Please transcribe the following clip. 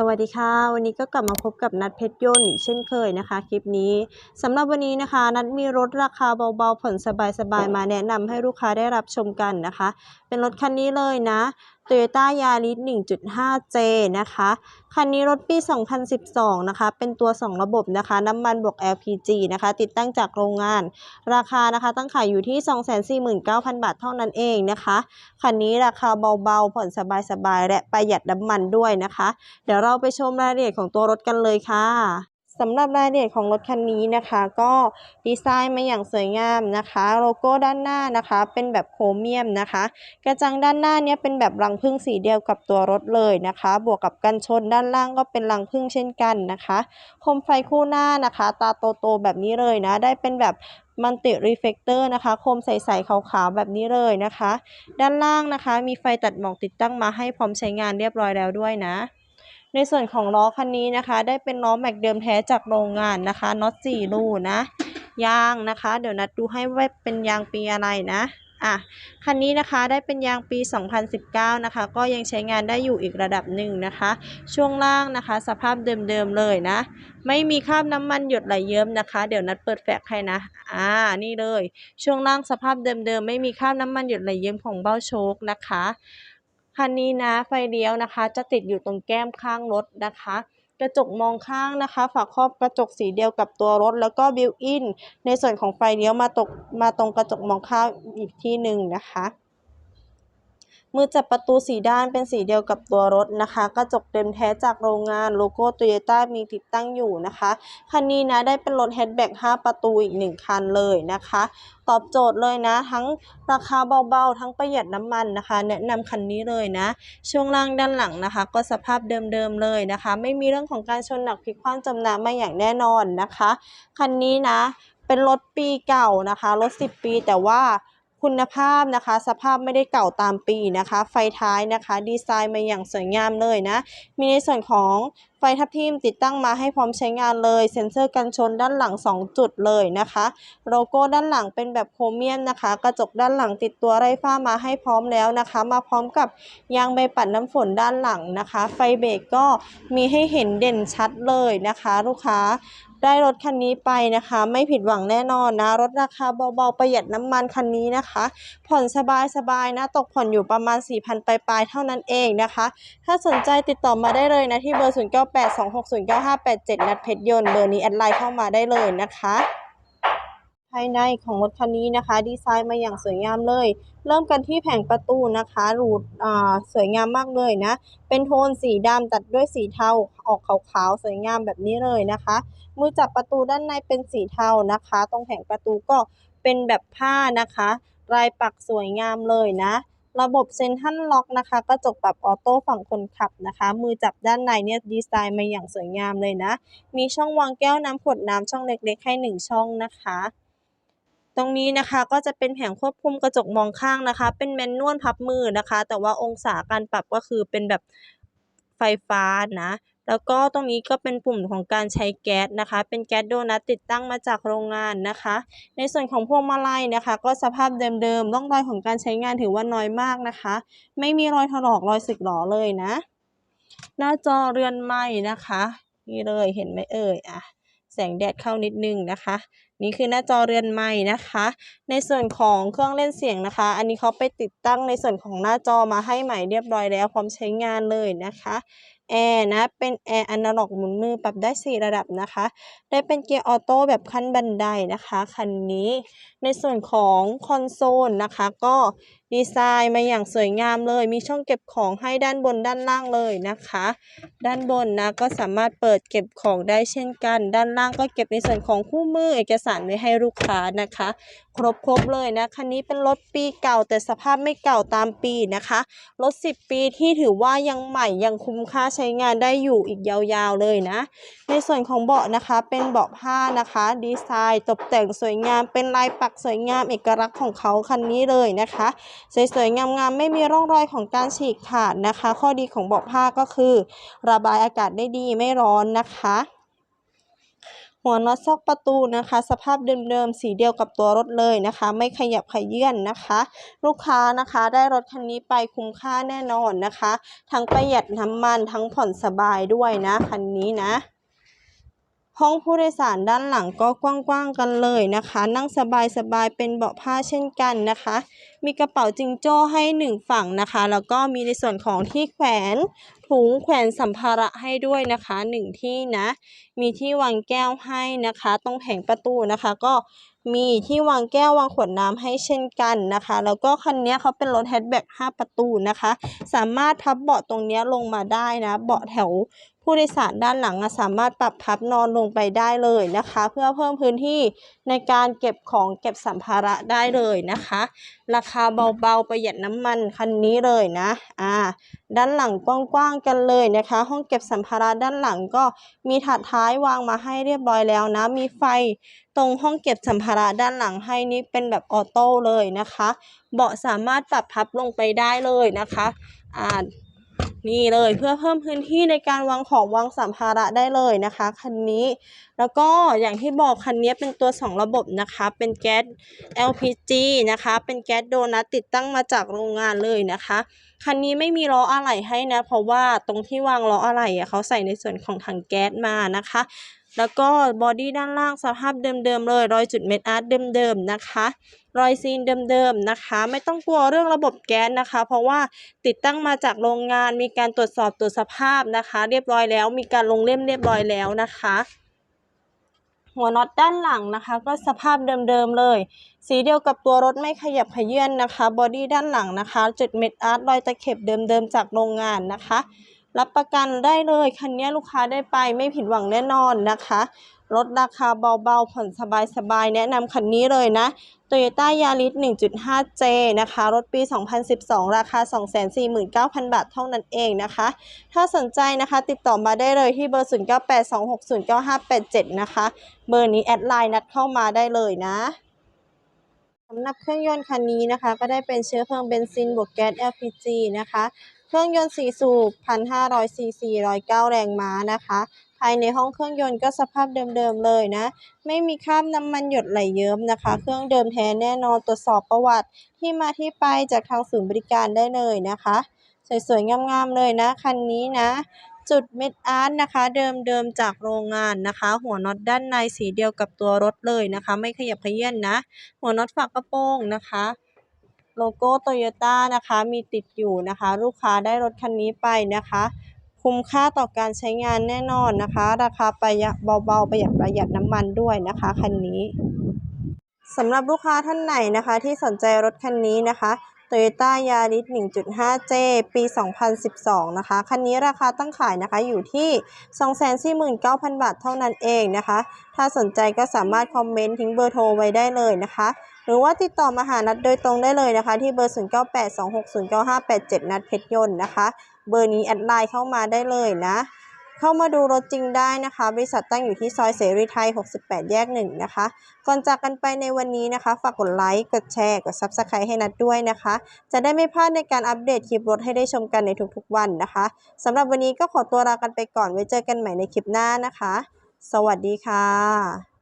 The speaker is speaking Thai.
สวัสดีค่ะ วันนี้ก็กลับมาพบกับนัดเพชรยนต์อีกเช่นเคยนะคะ คลิปนี้สำหรับวันนี้นะคะ นัดมีรถราคาเบาๆผ่อนสบายๆมาแนะนำให้ลูกค้าได้รับชมกันนะคะ เป็นรถคันนี้เลยนะ Toyota Yaris 1.5J นะคะ คันนี้รถปี 2012 นะคะ เป็นตัว 2 ระบบนะคะ น้ำมันบวก LPG นะคะ ติดตั้งจากโรงงาน ราคานะคะ ตั้งขายอยู่ที่ 249,000 บาทเท่านั้นเองนะคะ คันนี้ราคาเบาๆ ผ่อนสบายๆ และประหยัดน้ำมันด้วยนะคะ เดี๋ยวเราไปชมรายละเอียดของตัวรถกันเลยค่ะ สำหรับรายละเอียดของรถคันนี้นะคะ ก็ดีไซน์มาอย่างสวยงามนะคะ โลโก้ด้านหน้านะคะ เป็นแบบโครเมียมนะคะ กระจังด้านหน้าเนี้ยเป็นแบบรังผึ้งสีเดียวกับตัวรถเลยนะคะ บวกกับกันชนด้านล่างก็เป็นรังผึ้งเช่นกันนะคะโคมไฟคู่หน้านะคะ ตาโตๆแบบนี้เลยนะ ได้เป็นแบบมัลติรีเฟกเตอร์นะคะ โคมใสๆขาวๆแบบนี้เลยนะคะ ด้านล่างนะคะ มีไฟตัดหมอกติดตั้งมาให้พร้อมใช้งานเรียบร้อยแล้วด้วยนะ ในส่วนของล้อคันนี้นะคะ ได้เป็นล้อแม็กเดิมแท้จากโรงงานนะคะน็อตสี่รูนะยางนะคะ เดี๋ยวนัดดูให้ว่าเป็นยางปีอะไรนะอะคันนี้นะคะได้เป็นยางปี 2019 นะคะ ก็ยังใช้งานได้อยู่อีกระดับหนึ่งนะคะ ช่วงล่างนะคะ สภาพเดิมๆเลยนะ ไม่มีคราบน้ำมันหยดไหลเยิ้มนะคะ เดี๋ยวนัดเปิดแฟกให้นะ อ่า นี่เลย ช่วงล่างสภาพเดิมๆ ไม่มีคราบน้ำมันหยดไหลเยิ้มของเบ้าโชคนะคะ คันนี้นะไฟเลี้ยวนะคะ จะติดอยู่ตรงแก้มข้างรถนะคะ กระจกมองข้างนะคะ ฝาครอบกระจกสีเดียวกับตัวรถ แล้วก็บิวอินในส่วนของไฟเลี้ยวมาตกมาตรงกระจกมองข้างอีกที่หนึ่งนะคะ มือจับประตูสีด้านเป็นสีเดียวกับตัวรถนะคะ กระจกเต็มแท้จากโรงงานโลโก้โตโยต้ามีติดตั้งอยู่นะคะ คันนี้นะได้เป็นรถแฮชแบ็ก5ประตูอีก 1 คันเลยนะคะ ตอบโจทย์เลยนะ ทั้งราคาเบาๆ ทั้งประหยัดน้ำมันนะคะ แนะนำคันนี้เลยนะ ช่วงล่างด้านหลังนะคะ ก็สภาพเดิมๆเลยนะคะ ไม่มีเรื่องของการชนหนักพลิกคว่ำจมน้ำมาอย่างแน่นอนนะคะ คันนี้นะ เป็นรถปีเก่านะคะรถ 10 ปีแต่ว่า คุณภาพนะคะ สภาพไม่ได้เก่าตามปีนะคะ ไฟท้ายนะคะ ดีไซน์มาอย่างสวยงามเลยนะ มีในส่วนของ ไฟทับทิมติดตั้งมาให้พร้อมใช้งานเลย เซ็นเซอร์กันชนด้านหลัง 2 จุดเลยนะคะ โลโก้ด้านหลังเป็นแบบโครเมียมนะคะ กระจกด้านหลังติดตัวไร้ฝ้ามาให้พร้อมแล้วนะคะ มาพร้อมกับยางใบปัดน้ำฝนด้านหลังนะคะ ไฟเบรกก็มีให้เห็นเด่นชัดเลยนะคะ ลูกค้าได้รถคันนี้ไปนะคะ ไม่ผิดหวังแน่นอนนะ รถราคาเบาๆ ประหยัดน้ำมันคันนี้นะคะ ผ่อนสบายๆนะ ตกผ่อนอยู่ประมาณ 4,000ปลายๆเท่านั้นเองนะคะ ถ้าสนใจติดต่อมาได้เลยนะที่เบอร์0982609587 นัดเพชรยนต์เบอร์นี้แอดไลน์เข้ามาได้เลยนะคะ ภายในของรถคันนี้นะคะ ดีไซน์มาอย่างสวยงามเลย เริ่มกันที่แผงประตูนะคะรูดอ่าสวยงามมากเลยนะ เป็นโทนสีดำตัดด้วยสีเทาออกขาวๆสวยงามแบบนี้เลยนะคะ มือจับประตูด้านในเป็นสีเทานะคะ ตรงแผงประตูก็เป็นแบบผ้านะคะลายปักสวยงามเลยนะ ระบบเซ็นทรัลล็อกนะคะกระจกปรับออโต้ฝั่งคนขับนะคะ มือจับด้านในเนี่ยดีไซน์มาอย่างสวยงามเลยนะ มีช่องวางแก้วน้ำขวดน้ำช่องเล็กๆ ให้หนึ่งช่องนะคะ ตรงนี้นะคะก็จะเป็นแผงควบคุมกระจกมองข้างนะคะ เป็นแมนนวลพับมือนะคะ แต่ว่าองศาการปรับก็คือเป็นแบบไฟฟ้านะ แล้วก็ตรงนี้ก็เป็นปุ่มของการใช้แก๊สนะคะ เป็นแก๊สโดนัทติดตั้งมาจากโรงงานนะคะ ในส่วนของพวงมาลัยนะคะ ก็สภาพเดิมๆร่องรอยของการใช้งานถือว่าน้อยมากนะคะ ไม่มีรอยถลอกรอยสึกหรอเลยนะ หน้าจอเรือนใหม่นะคะ นี่เลยเห็นไหมเอ่ยอะแสงแดดเข้านิดนึงนะคะ นี่คือหน้าจอเรือนใหม่นะคะ ในส่วนของเครื่องเล่นเสียงนะคะ อันนี้เขาไปติดตั้งในส่วนของหน้าจอมาให้ใหม่เรียบร้อยแล้วพร้อมใช้งานเลยนะคะแอร์นะ เป็นแอร์อนาล็อกหมุนมือปรับได้ 4 ระดับนะคะ ได้เป็นเกียร์ออโต้แบบขั้นบันไดนะคะคันนี้ ในส่วนของคอนโซลนะคะ ก็ดีไซน์มาอย่างสวยงามเลย มีช่องเก็บของให้ด้านบนด้านล่างเลยนะคะ ด้านบนนะก็สามารถเปิดเก็บของได้เช่นกัน ด้านล่างก็เก็บในส่วนของคู่มือเอกสารไว้ให้ลูกค้านะคะ ครบครบเลยนะคันนี้เป็นรถปีเก่าแต่สภาพไม่เก่าตามปีนะคะรถ 10 ปีที่ถือว่ายังใหม่ยังคุ้มค่าใช้งานได้อยู่อีกยาวๆเลยนะ ในส่วนของเบาะนะคะเป็นเบาะผ้านะคะ ดีไซน์ตกแต่งสวยงามเป็นลายปักสวยงามเอกลักษณ์ของเขาคันนี้เลยนะคะสวยๆงามๆไม่มีร่องรอยของการฉีกขาดนะคะ ข้อดีของเบาะผ้าก็คือ ระบายอากาศได้ดีไม่ร้อนนะคะ หัหัวน็อตซอกประตูนะคะ สภาพเดิมๆสีเดียวกับตัวรถเลยนะคะ ไม่ขยับขยื่นนะคะ ลูกค้านะคะได้รถคันนี้ไปคุ้มค่าแน่นอนนะคะ ทั้งประหยัดน้ำมันทั้งผ่อนสบายด้วยนะคันนี้นะ ห้องผู้โดยสารด้านหลังก็กว้างๆกันเลยนะคะ นั่งสบายๆเป็นเบาะผ้าเช่นกันนะคะ มีกระเป๋าจิงโจ้ให้หนึ่งฝั่งนะคะ แล้วก็มีในส่วนของที่แขวนถุงแขวนสัมภาระให้ด้วยนะคะหนึ่งที่นะ มีที่วางแก้วให้นะคะ ตรงแผงประตูนะคะ ก็มีที่วางแก้ววางขวดน้ำให้เช่นกันนะคะ แล้วก็คันนี้เขาเป็นรถแฮชแบ็ก5ประตูนะคะ สามารถพับเบาะตรงนี้ลงมาได้นะ เบาะแถว ผู้โดยสารด้านหลังสามารถปรับพับนอนลงไปได้เลยนะคะ เพื่อเพิ่มพื้นที่ในการเก็บของเก็บสัมภาระได้เลยนะคะ ราคาเบาๆประหยัดน้ำมันคันนี้เลยนะอ่าด้านหลังกว้างๆกันเลยนะคะ ห้องเก็บสัมภาระด้านหลังก็มีถาดท้ายวางมาให้เรียบร้อยแล้วนะ มีไฟตรงห้องเก็บสัมภาระด้านหลังให้นี่เป็นแบบออโต้เลยนะคะ เบาะสามารถปรับพับลงไปได้เลยนะคะอ่า นี่เลยเพื่อเพิ่มพื้นที่ในการวางของวางสัมภาระได้เลยนะคะคันนี้ แล้วก็อย่างที่บอกคันนี้เป็นตัว 2 ระบบนะคะ เป็นแก๊ส LPG นะคะ เป็นแก๊สโดนัทติดตั้งมาจากโรงงานเลยนะคะคันนี้ไม่มีล้ออะไหล่ให้นะ เพราะว่าตรงที่วางล้ออะไหล่เขาใส่ในส่วนของถังแก๊สมานะคะ แล้วก็บอดี้ด้านล่างสภาพเดิมๆเลยรอยจุดเม็ดอาร์ตเดิมๆนะคะ รอยซีนเดิมๆนะคะ ไม่ต้องกลัวเรื่องระบบแก๊สนะคะ เพราะว่าติดตั้งมาจากโรงงานมีการตรวจสอบตรวจสภาพนะคะ เรียบร้อยแล้ว มีการลงเล่มเรียบร้อยแล้วนะคะ หัวน็อตด้านหลังนะคะ ก็สภาพเดิมๆเลย สีเดียวกับตัวรถไม่ขยับขยื่นนะคะบอดี้ด้านหลังนะคะ จุดเม็ดอาร์ตรอยตะเข็บเดิมๆจากโรงงานนะคะ รับประกันได้เลยคันนี้ลูกค้าได้ไปไม่ผิดหวังแน่นอนนะคะลดราคาเบาๆ ผ่อนสบายๆ แนะนำคันนี้เลยนะ Toyota Yaris 1.5J นะคะ รถปี 2012 ราคา 249,000 บาทเท่านั้นเองนะคะ ถ้าสนใจนะคะติดต่อมาได้เลยที่เบอร์ 0982609587 นะคะ เบอร์นี้แอดไลน์นัดเข้ามาได้เลยนะสำหรับเครื่องยนต์คันนี้นะคะ ก็ได้เป็นเชื้อเพลิงเบนซินบวกแก๊ส LPG นะคะ เครื่องยนต์4สูบ 1,500ซีซี109 แรงม้านะคะ ภายในห้องเครื่องยนต์ก็สภาพเดิมๆเลยนะ ไม่มีคราบน้ำมันหยดไหลเยิ้มนะคะ เครื่องเดิมแท้แน่นอนตรวจสอบประวัติที่มาที่ไปจากทางศูนย์บริการได้เลยนะคะ สวยๆงามๆเลยนะคันนี้นะจุดเม็ดอาร์ตนะคะ เดิมๆจากโรงงานนะคะ หัวน็อตด้านในสีเดียวกับตัวรถเลยนะคะ ไม่ขยับเขยื้อนนะ หัวน็อตฝากระโปรงนะคะ โลโก้โตโยต้านะคะมีติดอยู่นะคะ ลูกค้าได้รถคันนี้ไปนะคะ คุ้มค่าต่อการใช้งานแน่นอนนะคะ ราคาประหยัดเบาๆ ประหยัดประหยัดน้ำมันด้วยนะคะคันนี้สำหรับลูกค้าท่านไหนนะคะ ที่สนใจรถคันนี้นะคะ Toyota Yaris 1.5J ปี 2012 นะคะ คันนี้ราคาตั้งขายนะคะอยู่ที่ 249,000 บาทเท่านั้นเองนะคะ ถ้าสนใจก็สามารถคอมเมนต์ทิ้งเบอร์โทรไว้ได้เลยนะคะ หรือว่าติดต่อมาหานัดโดยตรงได้เลยนะคะ ที่เบอร์ 0982609587 นัดเพชรยนต์นะคะ เบอร์นี้แอดไลน์เข้ามาได้เลยนะ เข้ามาดูรถจริงได้นะคะ บริษัทตั้งอยู่ที่ซอยเสรีไทย 68 แยก 1 นะคะ ก่อนจากกันไปในวันนี้นะคะ ฝากกดไลค์ กดแชร์ กด Subscribe ให้นัดด้วยนะคะ จะได้ไม่พลาดในการอัปเดตคลิปรถให้ได้ชมกันในทุกๆวันนะคะสำหรับวันนี้ก็ขอตัวลากันไปก่อนไว้เจอกันใหม่ในคลิปหน้านะคะ สวัสดีค่ะ